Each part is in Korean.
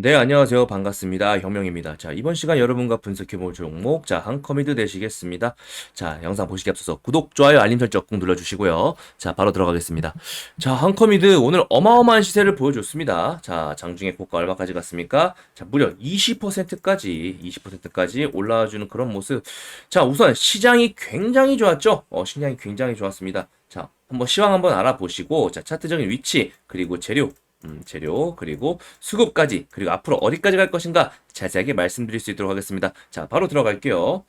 네, 안녕하세요. 반갑습니다. 혁명입니다. 자, 이번 시간 여러분과 분석해볼 종목, 자, 한커미드 되시겠습니다. 자, 영상 보시기 앞서서 구독, 좋아요, 알림 설정 꼭 눌러주시고요. 자, 바로 들어가겠습니다. 자, 한커미드 오늘 어마어마한 시세를 보여줬습니다. 자, 장중에 고가 얼마까지 갔습니까? 자, 무려 20%까지, 20%까지 올라와주는 그런 모습. 자, 우선 시장이 굉장히 좋았죠? 어, 시장이 굉장히 좋았습니다. 자, 한번 시황 한번 알아보시고, 자, 차트적인 위치, 그리고 재료, 음, 재료, 그리고 수급까지, 그리고 앞으로 어디까지 갈 것인가 자세하게 말씀드릴 수 있도록 하겠습니다. 자, 바로 들어갈게요.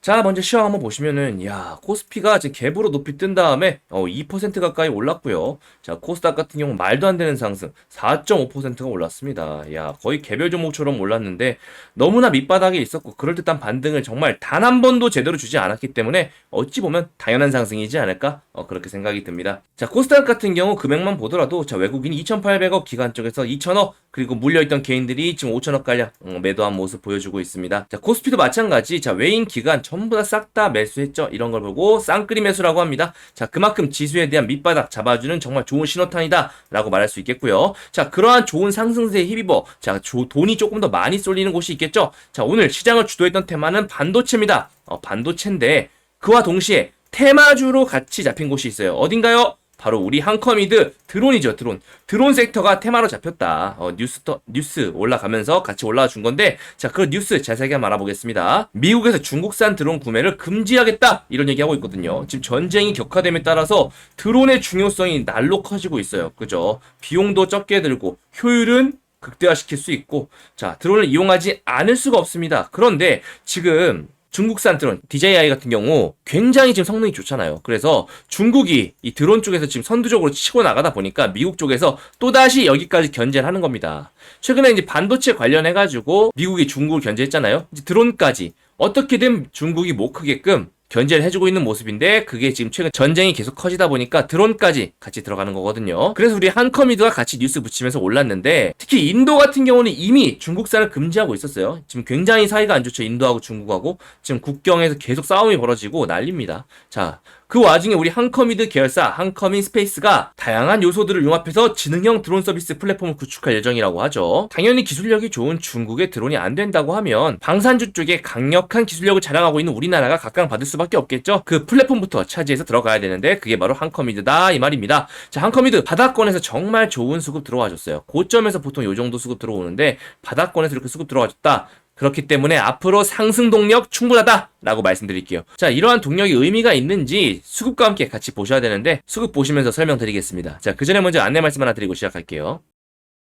자, 먼저 시황 한번 보시면은, 야, 코스피가 지금 갭으로 높이 뜬 다음에, 어, 2% 가까이 올랐고요. 자, 코스닥 같은 경우 말도 안 되는 상승, 4.5%가 올랐습니다. 야, 거의 개별 종목처럼 올랐는데, 너무나 밑바닥에 있었고, 그럴듯한 반등을 정말 단 한 번도 제대로 주지 않았기 때문에, 어찌 보면 당연한 상승이지 않을까? 어, 그렇게 생각이 듭니다. 자, 코스닥 같은 경우 금액만 보더라도, 자, 외국인이 2,800억, 기관 쪽에서 2,000억, 그리고 물려있던 개인들이 지금 5,000억 가량 어, 매도한 모습 보여주고 있습니다. 자, 코스피도 마찬가지. 자, 외인 기관 전부 다 싹 다 매수했죠. 이런 걸 보고 쌍끌이 매수라고 합니다. 자, 그만큼 지수에 대한 밑바닥 잡아주는 정말 좋은 신호탄이다. 라고 말할 수 있겠고요. 자, 그러한 좋은 상승세에 힘입어. 자, 조- 돈이 조금 더 많이 쏠리는 곳이 있겠죠. 자, 오늘 시장을 주도했던 테마는 반도체입니다. 어, 반도체인데 그와 동시에 테마주로 같이 잡힌 곳이 있어요. 어딘가요? 바로 우리 한커미드 드론이죠 드론. 드론 섹터가 테마로 잡혔다. 어, 뉴스 터- 뉴스 올라가면서 같이 올라와 준 건데 자 그 뉴스 자세하게 한번 알아보겠습니다. 미국에서 중국산 드론 구매를 금지하겠다! 이런 얘기하고 있거든요. 지금 전쟁이 격화됨에 따라서 드론의 중요성이 날로 커지고 있어요. 그죠? 비용도 적게 들고 효율은 극대화시킬 수 있고 자 드론을 이용하지 않을 수가 없습니다. 그런데 지금 중국산 드론 DJI 같은 경우 굉장히 지금 성능이 좋잖아요. 그래서 중국이 이 드론 쪽에서 지금 선두적으로 치고 나가다 보니까 미국 쪽에서 또다시 여기까지 견제를 하는 겁니다. 최근에 이제 반도체 관련해 가지고 미국이 중국을 견제했잖아요. 이제 드론까지 어떻게든 중국이 못 크게끔 견제를 해주고 있는 모습인데 그게 지금 최근 전쟁이 계속 커지다 보니까 드론까지 같이 들어가는 거거든요. 그래서 우리 한커미드가 같이 뉴스 붙이면서 올랐는데 특히 인도 같은 경우는 이미 중국산을 금지하고 있었어요. 지금 굉장히 사이가 안 좋죠. 인도하고 중국하고 지금 국경에서 계속 싸움이 벌어지고 난립니다. 자, 그 와중에 우리 한커미드 계열사 한커민 스페이스가 다양한 요소들을 융합해서 지능형 드론 서비스 플랫폼을 구축할 예정이라고 하죠. 당연히 기술력이 좋은 중국의 드론이 안 된다고 하면 방산주 쪽에 강력한 기술력을 자랑하고 있는 우리나라가 각광받을 수밖에 없겠죠. 그 플랫폼부터 차지해서 들어가야 되는데 그게 바로 한커미드다 이 말입니다. 자, 한커미드 바닥권에서 정말 좋은 수급 들어와 줬어요. 고점에서 보통 요 정도 수급 들어오는데 바닥권에서 이렇게 수급 들어와 줬다. 그렇기 때문에 앞으로 상승 동력 충분하다라고 말씀드릴게요. 자, 이러한 동력이 의미가 있는지 수급과 함께 같이 보셔야 되는데 수급 보시면서 설명드리겠습니다. 자, 그 전에 먼저 안내 말씀 하나 드리고 시작할게요.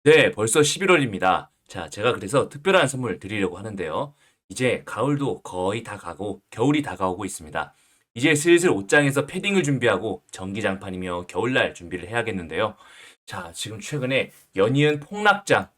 네, 벌써 11월입니다. 자, 제가 그래서 특별한 선물 드리려고 하는데요. 이제 가을도 거의 다 가고 겨울이 다가오고 있습니다. 이제 슬슬 옷장에서 패딩을 준비하고 전기장판이며 겨울날 준비를 해야겠는데요. 자, 지금 최근에 연이은 폭락장,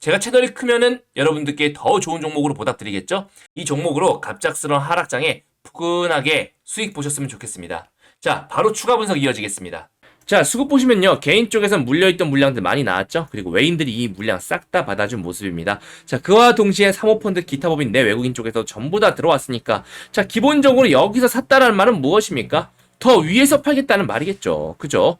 제가 채널이 크면은 여러분들께 더 좋은 종목으로 보답드리겠죠? 이 종목으로 갑작스러운 하락장에 푸근하게 수익 보셨으면 좋겠습니다. 자, 바로 추가 분석 이어지겠습니다. 자, 수급 보시면요. 개인 쪽에선 물려있던 물량들 많이 나왔죠? 그리고 외인들이 이 물량 싹 다 받아준 모습입니다. 자, 그와 동시에 사모펀드 기타 법인 내 외국인 쪽에서 전부 다 들어왔으니까 자, 기본적으로 여기서 샀다라는 말은 무엇입니까? 더 위에서 팔겠다는 말이겠죠. 그죠?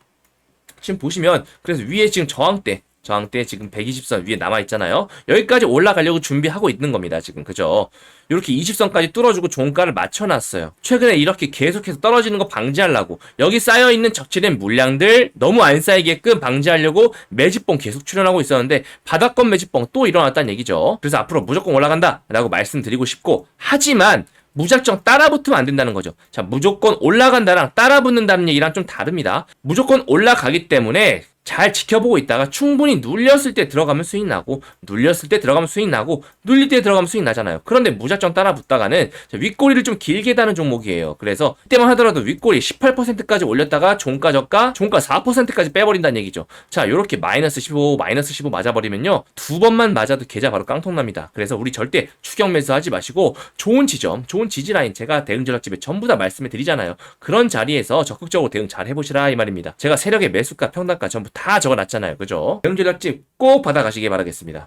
지금 보시면 그래서 위에 지금 저항대 저항대 지금 120선 위에 남아 있잖아요. 여기까지 올라가려고 준비하고 있는 겁니다. 지금 그죠? 이렇게 20선까지 뚫어주고 종가를 맞춰놨어요. 최근에 이렇게 계속해서 떨어지는 거 방지하려고 여기 쌓여 있는 적치된 물량들 너무 안 쌓이게끔 방지하려고 매집봉 계속 출연하고 있었는데 바닥권 매집봉 또 일어났다는 얘기죠. 그래서 앞으로 무조건 올라간다 라고 말씀드리고 싶고 하지만 무작정 따라붙으면 안 된다는 거죠. 자, 무조건 올라간다랑 따라붙는다는 얘기랑 좀 다릅니다. 무조건 올라가기 때문에 잘 지켜보고 있다가 충분히 눌렸을 때 들어가면 수익 나고 눌렸을 때 들어가면 수익 나고 눌릴 때 들어가면 수익 나잖아요. 그런데 무작정 따라 붙다가는 자, 윗꼬리를 좀 길게 다는 종목이에요. 그래서 그때만 하더라도 윗꼬리 18%까지 올렸다가 종가 저가 종가 4%까지 빼버린다는 얘기죠. 자, 요렇게 마이너스 15, 마이너스 15 맞아버리면요. 두 번만 맞아도 계좌 바로 깡통납니다. 그래서 우리 절대 추격 매수하지 마시고 좋은 지점, 좋은 지지 라인 제가 대응 전략집에 전부 다 말씀해 드리잖아요. 그런 자리에서 적극적으로 대응 잘 해보시라 이 말입니다. 제가 세력의 매수가, 평단가 전부 다 적어놨잖아요. 그죠? 대응 전략집 꼭 받아가시기 바라겠습니다.